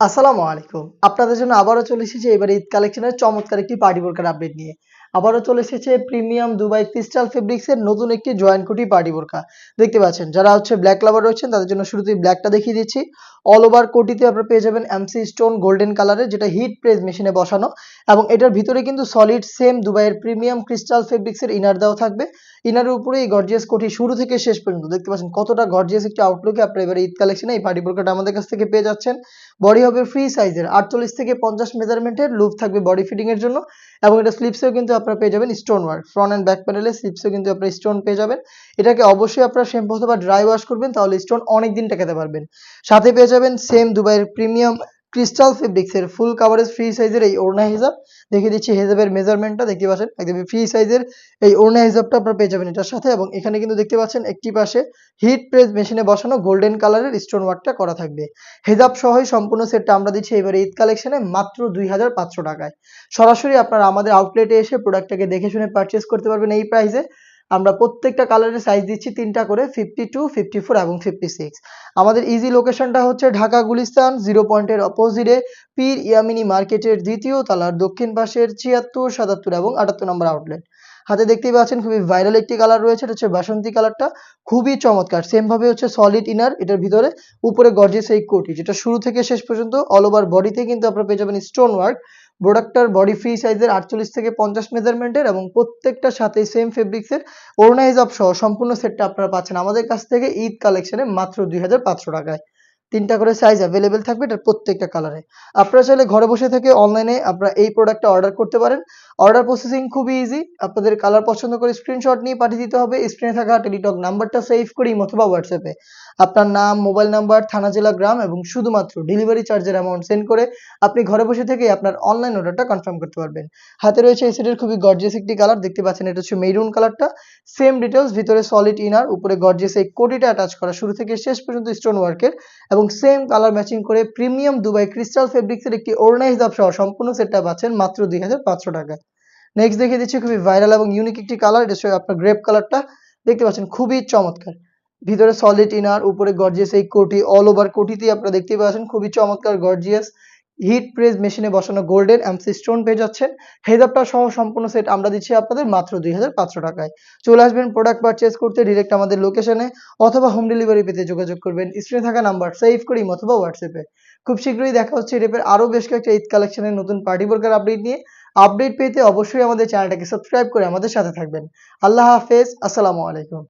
আসসালামু আলাইকুম। আপনাদের জন্য আবারও চলে এসেছি এবার ঈদ কালেকশনের চমৎকার একটি পার্টি বোরকার আপডেট নিয়ে। আবারও চলে এসেছে প্রিমিয়াম দুবাই ক্রিস্টাল ফেব্রিক্স এর নতুন একটি জয়েন্ট কোটি পার্টি বোরকা দেখতে পাচ্ছেন, যারা হচ্ছে ব্ল্যাক লাভার রয়েছেন, তাদের জন্য শুরুতেই ব্ল্যাকটা দেখিয়ে দিচ্ছি। অল ওভার কোটিতে আপনারা পেয়ে যাবেন এমসি স্টোন গোল্ডেন কালারের যেটা হিট প্রেস মেশিনে বসানো। এবং এটার ভিতরে কিন্তু সলিড সেম দুবাইয়ের প্রিমিয়াম ক্রিস্টাল ফেব্রিক্স এর ইনার দেওয়া থাকবে। ইনারের উপরে এই গর্জিয়াস কোটি শুরু থেকে শেষ পর্যন্ত। দেখতে পাচ্ছেন, কতটা গর্জিয়াস একটি আউটলুকে আপনারা এবারে ঈদ কালেকশনে এই পার্টি বোরকাটা আমাদের কাছ থেকে পেয়ে যাচ্ছেন। বডি হবে ফ্রি সাইজের আটচল্লিশ থেকে পঞ্চাশ মেজারমেন্টের লুপ থাকবে বডি ফিটিং এর জন্য। এবং এটা স্লিপসেও কিন্তু আপনারা পেয়ে যাবেন stone work front and back প্যানেলে স্লিপসেও কিন্তু আপনারা স্টোন পেয়ে যাবেন। এটাকে অবশ্যই আপনারা শ্যাম্পু অথবা ড্রাই ওয়াশ করবেন, তাহলে স্টোন অনেক দিন টেকাতে পারবেন। সাথে পেয়ে যাবেন সেম দুবাইয়ের প্রিমিয়াম ক্রিস্টাল ফেব্রিক্স এর ফুল কাভারেজ ফ্রি সাইজের এই ওড়না হিজাব। দেখিয়ে দিচ্ছি হিজাবের মেজারমেন্টটা দেখতে পাচ্ছেন? একদম ফ্রি সাইজের এই ওড়না হিজাবটা আপনারা পেয়ে যাবেন এটার সাথে। এবং এখানে কিন্তু দেখতে পাচ্ছেন, একটি পাশে হিট প্রেস মেশিনে বসানো গোল্ডেন কালারের স্টোন ওয়ার্কটা করা থাকবে। হেজাব সহই সম্পূর্ণ সেটটা আমরা দিচ্ছি এবারে ঈদ কালেকশনে মাত্র দুই হাজার পাঁচশো টাকায়। সরাসরি আপনারা আমাদের আউটলেটে এসে প্রোডাক্টটাকে দেখে শুনে পারচেস করতে পারবেন এই প্রাইসে আমরা প্রত্যেকটা কালারের সাইজ দিচ্ছি তিনটা করে ফিফটি টু ফিফটি ফোর এবং ফিফটি সিক্স আমাদের ইজি লোকেশনটা হচ্ছে ঢাকা, গুলিস্তান জিরো পয়েন্টের অপোজিটে পীর ইয়ামিনী মার্কেটের দ্বিতীয় তলার দক্ষিণ পাশের ছিয়াত্তর, সাতাত্তর এবং আটাত্তর নম্বর আউটলেট হাতে দেখতেই পাচ্ছেন খুবই ভাইরাল একটি কালার রয়েছে, এটা হচ্ছে বাসন্তী কালারটা খুবই চমৎকার সেম ভাবে হচ্ছে সলিড ইনার এটার ভিতরে উপরে গর্জিয়াস এই কোটি, যেটা শুরু থেকে শেষ পর্যন্ত অল ওভার বডিতে কিন্তু আপনারা পেয়ে যাবেন স্টোন ওয়ার্ক প্রোডাক্টটার বডি ফ্রি সাইজের আটচল্লিশ থেকে পঞ্চাশ মেজারমেন্টের এবং প্রত্যেকটার সাথে সেম ফেব্রিক্সের ওরনাইজ হিজাব সহ সম্পূর্ণ সেটটা আপনারা পাচ্ছেন আমাদের কাছ থেকে ঈদ কালেকশনে মাত্র দুই হাজার পাঁচশো টাকায়। তিনটা করে সাইজ অ্যাভেলেবেল থাকবে এটার প্রত্যেকটা কালারে আপনারা চাইলে ঘরে বসে থেকে অনলাইনে আপনারা এই প্রোডাক্টটা অর্ডার করতে পারেন। অর্ডার প্রসেসিং খুবই ইজি আপনাদের কালার পছন্দ করে স্ক্রিনশট নিয়ে পাঠিয়ে দিতে হবে। স্ক্রিনে থাকা টেলিটক নাম্বারটা সেভ করে অথবা হোয়াটসঅ্যাপে আপনার নাম মোবাইল নাম্বার থানা, জেলা, গ্রাম এবং শুধুমাত্র ডেলিভারি চার্জের অ্যামাউন্ট সেন্ড করে আপনি ঘরে বসে থেকে আপনার অনলাইন অর্ডারটা কনফার্ম করতে পারবেন। হাতে রয়েছে এই সেটের খুবই গর্জিয়াস একটি কালার দেখতে পাচ্ছেন এটা হচ্ছে মেরুন কালারটা সেম ডিটেলস ভিতরে সলিড ইনার উপরে গর্জিয়াস এই কোটিটা অ্যাটাচ করা শুরু থেকে শেষ পর্যন্ত স্টোন ওয়ার্কের এবং সেম কালার ম্যাচিং করে প্রিমিয়াম দুবাই ক্রিস্টাল ফেব্রিক্সের একটি হিসাব সহ সম্পূর্ণ সেটটা পাচ্ছেন মাত্র দুই হাজার পাঁচশো টাকা। নেক্সট দেখিয়ে দিচ্ছি খুবই ভাইরাল এবং ইউনিক একটি কালার এটা আপনার গ্রেপ কালারটা দেখতে পাচ্ছেন খুবই চমৎকার। ভিতরে সলিড ইনার উপরে গর্জিয়াস এই কোটি অল ওভার কোটিতে আপনারা দেখতে পাচ্ছেন খুবই চমৎকার গর্জিয়াস হিট প্রেস মেশিনে বসানো গোল্ডেন এমসি স্টোন পেয়ে যাচ্ছেন। হেজাবটা সহ সম্পূর্ণ সেট আমরা দিচ্ছি আপনাদের মাত্র দুই হাজার পাঁচশো টাকায়। চলে আসবেন প্রোডাক্ট পারচেস করতে ডিরেক্ট আমাদের লোকেশনে অথবা হোম ডেলিভারি পেতে যোগাযোগ করবেন। স্ক্রিনে থাকা নাম্বার সেভ করি অথবা হোয়াটসঅ্যাপে খুব শীঘ্রই দেখা হচ্ছে রেপের আরও বেশ কয়েকটা ঈদ কালেকশনের নতুন পার্টি বোরকার আপডেট নিয়ে। আপডেট পেতে অবশ্যই আমাদের চ্যানেলটাকে সাবস্ক্রাইব করে আমাদের সাথে থাকবেন। আল্লাহ হাফেজ, আসসালামু আলাইকুম।